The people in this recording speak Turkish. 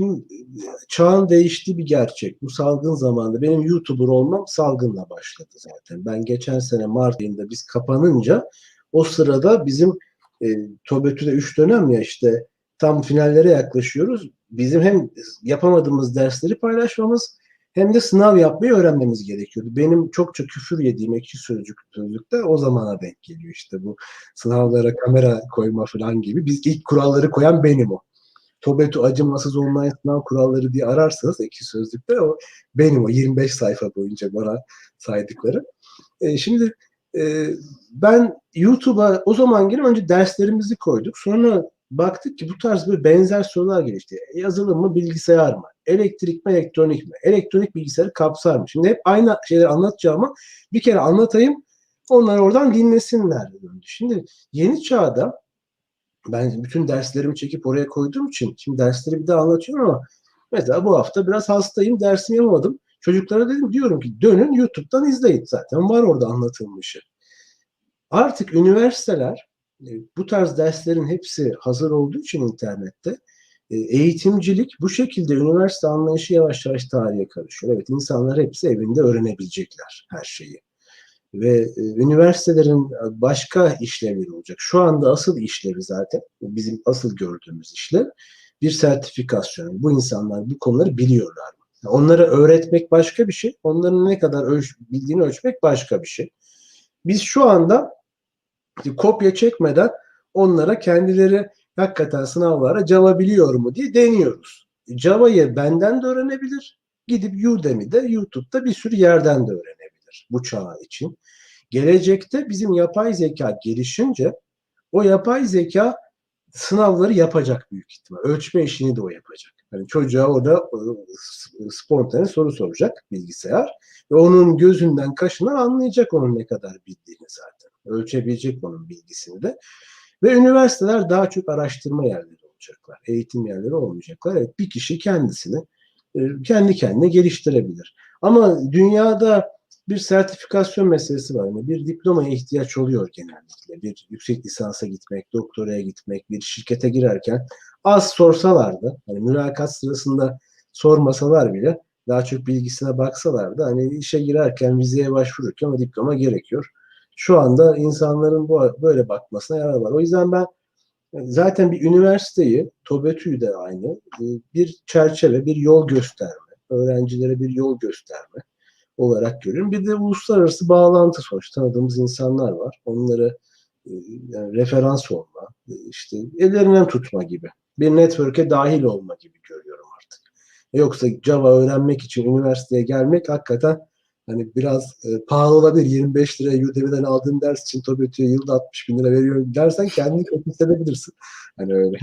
Şimdi çağın değiştiği bir gerçek. Bu salgın zamanında benim YouTuber olmam salgınla başladı zaten. Ben geçen sene Mart ayında biz kapanınca o sırada bizim e, TOBETÜ'de 3 dönem ya işte tam finallere yaklaşıyoruz. Bizim hem yapamadığımız dersleri paylaşmamız hem de sınav yapmayı öğrenmemiz gerekiyordu. Benim çokça küfür yediğim ekşi sözcük sözlükte o zamana denk geliyor işte bu sınavlara kamera koyma falan gibi. Biz ilk kuralları koyan benim o. TOBETÜ acımasız online sınav kuralları diye ararsanız ekşi sözlükte o benim o 25 sayfa boyunca bana saydıkları. E, şimdi e, ben YouTube'a o zaman gelip önce derslerimizi koyduk. Sonra baktık ki bu tarz bir benzer sorular gelişti. Yazılım mı, bilgisayar mı? Elektrik mi, elektronik mi? Elektronik bilgisayarı kapsar mı? Şimdi hep aynı şeyleri anlatacağımı bir kere anlatayım. Onlar oradan dinlesinler. Şimdi yeni çağda ben bütün derslerimi çekip oraya koyduğum için şimdi dersleri bir daha anlatıyorum ama mesela bu hafta biraz hastayım, dersimi yapamadım. Çocuklara dedim diyorum ki dönün YouTube'dan izleyin zaten var orada anlatılmışı. Artık üniversiteler e, bu tarz derslerin hepsi hazır olduğu için internette e, eğitimcilik bu şekilde üniversite anlayışı yavaş yavaş tarihe karışıyor. Evet insanlar hepsi evinde öğrenebilecekler her şeyi. Ve e, üniversitelerin başka işlevleri olacak. Şu anda asıl işlevi zaten bizim asıl gördüğümüz işlev bir sertifikasyon. Bu insanlar bu konuları biliyorlar. Onlara öğretmek başka bir şey. Onların ne kadar ölç, bildiğini ölçmek başka bir şey. Biz şu anda kopya çekmeden onlara kendileri hakikaten sınavlara Java biliyor mu diye deniyoruz. Java'yı benden de öğrenebilir. Gidip Udemy'de, YouTube'da bir sürü yerden de öğrenebilir bu çağ için. Gelecekte bizim yapay zeka gelişince o yapay zeka sınavları yapacak büyük ihtimal. Ölçme işini de o yapacak. Yani çocuğa orada spontane soru soracak bilgisayar ve onun gözünden kaşından anlayacak onun ne kadar bildiğini zaten. Ölçebilecek onun bilgisini de. Ve üniversiteler daha çok araştırma yerleri olacaklar. Eğitim yerleri olmayacaklar. Evet bir kişi kendisini kendi kendine geliştirebilir. Ama dünyada bir sertifikasyon meselesi var. Yani bir diplomaya ihtiyaç oluyor genellikle. Bir yüksek lisansa gitmek, doktoraya gitmek, bir şirkete girerken az sorsalardı, hani mülakat sırasında sormasalar bile daha çok bilgisine baksalardı hani işe girerken, vizeye başvururken o diploma gerekiyor. Şu anda insanların bu böyle bakmasına yarar var. O yüzden ben zaten bir üniversiteyi, TOBETÜ'yü de aynı, bir çerçeve, bir yol gösterme, öğrencilere bir yol gösterme olarak görüyorum. Bir de uluslararası bağlantı sonuç tanıdığımız insanlar var. Onları yani referans olma, işte ellerinden tutma gibi. Bir network'e dahil olma gibi görüyorum artık. Yoksa Java öğrenmek için üniversiteye gelmek hakikaten hani biraz e, pahalı olabilir. 25 liraya Udemy'den aldığın ders için TOBETÜ'ye yılda 60 bin lira veriyorum dersen kendini kötü hissedebilirsin. Hani öyle.